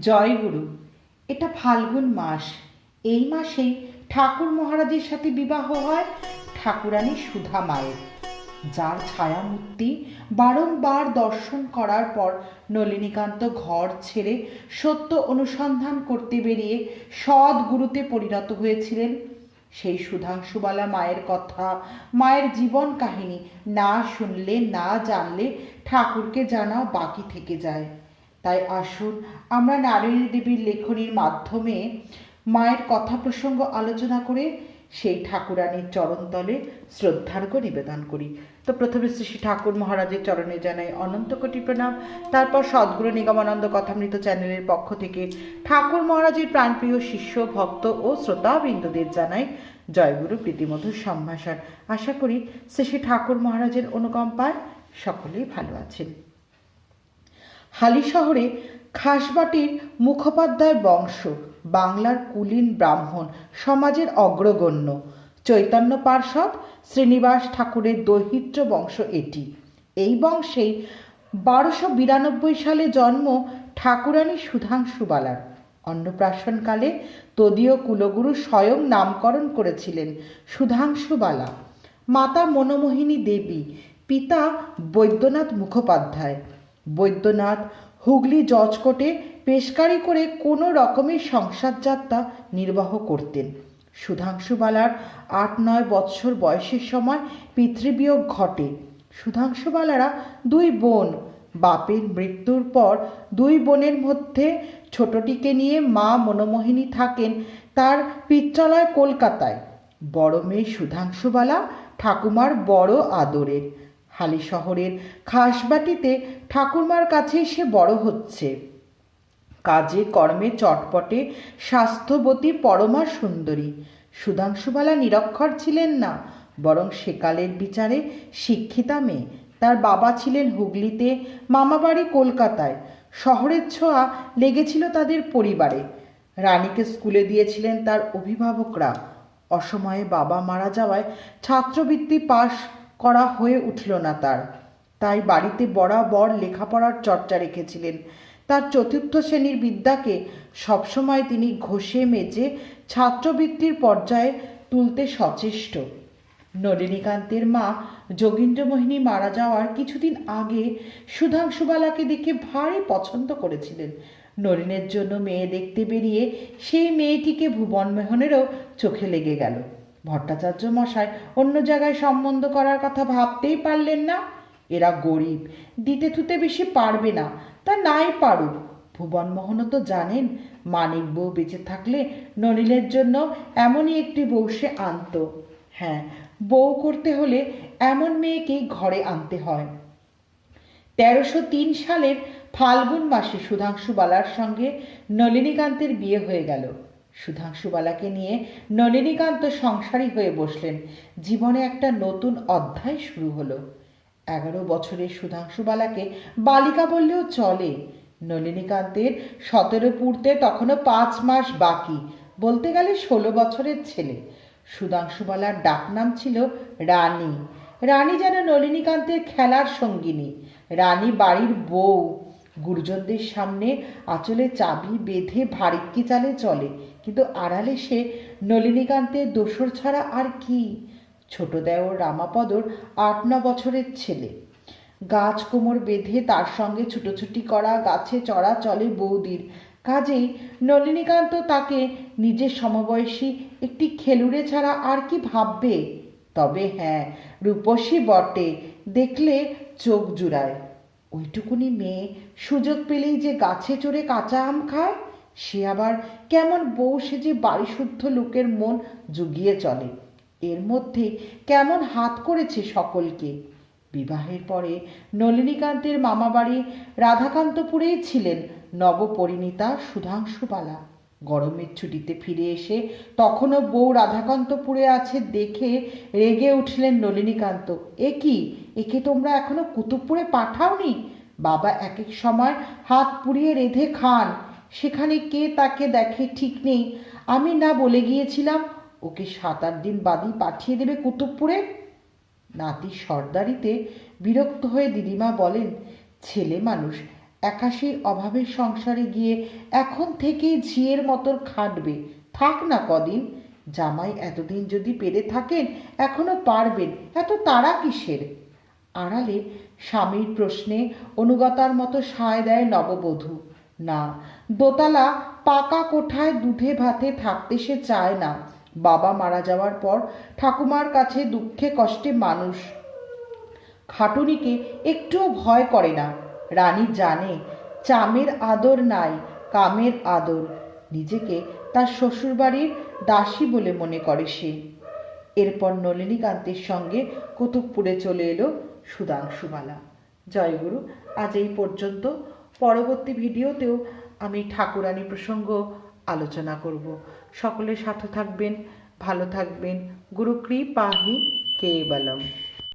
জয়গুরু এটা ফাল্গুন মাস। এই মাসেই ঠাকুর মহারাজের সাথে বিবাহ হয় ঠাকুরানী সুধা মায়ের। যার ছায়ামূর্তি বারংবার দর্শন করার পর নলিনীকান্ত ঘর ছেড়ে সত্য অনুসন্ধান করতে বেরিয়ে সৎ গুরুতে পরিণত হয়েছিলেন। সেই সুধাংশুবালা মায়ের কথা, মায়ের জীবন কাহিনী না শুনলে, না জানলে ঠাকুরকে জানাও বাকি থেকে যায়। তাই আসুন আমরা নারায়ণী দেবীর লেখনীর মাধ্যমে মায়ের কথা প্রসঙ্গ আলোচনা করে সেই ঠাকুরানীর চরণতলে শ্রদ্ধার্ঘ্য নিবেদন করি। তো প্রথমে শ্রী ঠাকুর মহারাজের চরণে জানাই অনন্ত কোটি প্রণাম। তারপর সদ্গুরু নিগমানন্দ কথামৃত চ্যানেলের পক্ষ থেকে ঠাকুর মহারাজের প্রাণপ্রিয় শিষ্য, ভক্ত ও শ্রোতাবৃন্দদের জানাই জয়গুরু প্রীতিমধুর সম্ভাষণ। আশা করি শ্রী শ্রী ঠাকুর মহারাজের অনুকম্পায় সকলেই ভালো আছেন। হালি শহরে খাসবাটির মুখোপাধ্যায় বংশ, বাংলার কুলীন ব্রাহ্মণ, সমাজের অগ্রগণ্য। চৈতন্য পার্ষদ শ্রীনিবাস ঠাকুরের দৈহিত্র বংশ এটি। এই বংশেই বারোশো বিরানব্বই সালে জন্ম ঠাকুরানী সুধাংশু সুধাংশুবালার অন্নপ্রাশনকালে তদীয় কুলগুরু স্বয়ং নামকরণ করেছিলেন সুধাংশুবালা মাতা মনোমোহিনী দেবী, পিতা বৈদ্যনাথ মুখোপাধ্যায়। বৈদ্যনাথ হুগলি জজকোটে পেশকারি করে কোনো রকমের সংসার যাত্রা নির্বাহ করতেন। সুধাংশুবালার আট নয় বৎসর বয়সের সময় পিতৃবিয়োগ ঘটে। সুধাংশুবালারা দুই বোন, বাপের মৃত্যুর পর দুই বোনের মধ্যে ছোটটিকে নিয়ে মা মনোমোহিনী থাকেন তার পিত্রালয় কলকাতায়। বড় মেয়ে সুধাংশুবালা ঠাকুমার বড় আদরের। হালি শহরের খাসবাটিতে ঠাকুরমার কাছে সে বড় হচ্ছে। কাজে, কর্মে চটপটে স্বাস্থ্যবতী পরমা সুন্দরী। সুধাংশুবালা নিরক্ষর ছিলেন না, বরং সেকালের বিচারে শিক্ষিতা মেয়ে। তার বাবা ছিলেন হুগলিতে মামাবাড়ি কলকাতায়। শহরের ছোঁয়া লেগেছিল তাদের পরিবারে। রানীকে স্কুলে দিয়েছিলেন তার অভিভাবকরা। অসময়ে বাবা মারা যাওয়ায় ছাত্রবৃত্তি পাশ করা হয়ে উঠল না তার। তাই বাড়িতে বরাবর লেখাপড়ার চর্চা রেখেছিলেন। তার চতুর্থ শ্রেণির বিদ্যাকে সবসময় তিনি ঘষে মেজে ছাত্রবৃত্তির পর্যায়ে তুলতে সচেষ্ট। নলিনীকান্তের মা যোগীন্দ্রমোহিনী মারা যাওয়ার কিছুদিন আগে সুধাংশুবালাকে দেখে ভারী পছন্দ করেছিলেন। নলিনের জন্য মেয়ে দেখতে বেরিয়ে সেই মেয়েটিকে ভুবনমোহনেরও চোখে লেগে গেল। ভট্টাচার্য মশাই অন্য জায়গায় সম্বন্ধ করার কথা ভাবতেই পারলেন না। এরা গরিব, দিতে থুতে বেশি পারবে না, তা নাই পারুক। ভুবনমোহনও তো জানেন, মানিক বউ বেঁচে থাকলে নলিনের জন্য এমনই একটি বউ সে আনত। হ্যাঁ বউ করতে হলে এমন মেয়েকেই ঘরে আনতে হয়। তেরোশো তিন সালের ফাল্গুন মাসে সুধাংশুবালার সঙ্গে নলিনীকান্তের বিয়ে হয়ে গেল। সুধাংশুবালাকে নিয়ে নলিনীকান্ত সংসারী হয়ে বসলেন। জীবনে একটা নতুন অধ্যায় শুরু হলো। এগারো বছরের সুধাংশুবালাকে বালিকা বললেও চলে। নলিনীকান্তের সতেরো পূর্তে তখনও পাঁচ মাস বাকি, বলতে গেলে ষোলো বছরের ছেলে। সুধাংশুবালার ডাকনাম ছিল রানী। রানী যেন নলিনীকান্তের খেলার সঙ্গিনী। রানী বাড়ির বউ। গুরুজনদের সামনে আঁচলে চাবি বেঁধে ভারিক্কি চালে চলে। কিন্তু আড়ালে সে নলিনীকান্তের দোসর ছাড়া আর কি? ছোট দেওর রামাপদর আট ন বছরের ছেলে। গাছ কোমর বেঁধে তার সঙ্গে ছুটোছুটি করা, গাছে চড়া চলে বৌদির। কাজেই নলিনীকান্ত তাকে নিজের সমবয়সী একটি খেলুড়ে ছাড়া আর কি ভাববে? তবে হ্যাঁ রূপসী বটে, দেখলে চোখ জুড়ায়। ওইটুকুনি মেয়ে সুযোগ পেলেই যে গাছে চড়ে কাঁচা আম খায়? সে আবার কেমন বউ সেজে বাড়িশুদ্ধ লোকের মন জুগিয়ে চলে। এর মধ্যে কেমন হাত করেছে সকলকে। বিবাহের পরে নলিনীকান্তের মামাবাড়ি রাধাকান্তপুরেই ছিলেন নবপরিণীতা সুধাংশুবালা গরমের ছুটিতে ফিরে এসে তখনও বউ রাধাকান্তপুরে আছে দেখে রেগে উঠলেন নলিনীকান্ত। এ কি? একে তোমরা এখনও কুতুবপুরে পাঠাওনি? বাবা এক এক সময় হাত পুড়িয়ে রেধে খান। সেখানে কে তাকে দেখে ঠিক নেই। আমি না বলে গিয়েছিলাম, ওকে সাত আট দিন বাদই পাঠিয়ে দেবে কুতুবপুরে? নাতি সর্দারিতে বিরক্ত হয়ে দিদিমা বলেন, ছেলে মানুষ একাশির অভাবের সংসারে গিয়ে এখন থেকেই ঝিয়ের মতন খাটবে। থাক না কদিন, জামাই এতদিন যদি পেরে থাকেন, এখনও পারবেন, এত তাড়া কিসের? আড়ালে স্বামীর প্রশ্নে অনুগতার মতো সায় দেয় নববধূ। না। দোতলা পাকা কোঠায় দুধে ভাতে থাকতে সে চায় না। বাবা মারা যাওয়ার পর ঠাকুমার কাছে দুঃখে কষ্টে মানুষ। খাটুনিকে একটুও ভয় করে না। রানী জানে চামের আদর নাই, কামের আদর। নিজেকে তার শ্বশুরবাড়ির দাসী বলে মনে করে সে। এরপর নলিনীকান্তের সঙ্গে কুতুবপুরে চলে এলো সুধাংশুমালা। জয়গুরু, আজ এই পর্যন্ত পরবর্তী ভিডিওতেও আমি ঠাকুরানী প্রসঙ্গ আলোচনা করব। সকলে সাথে থাকবেন, ভালো থাকবেন। গুরু কৃপাহি কেবলম।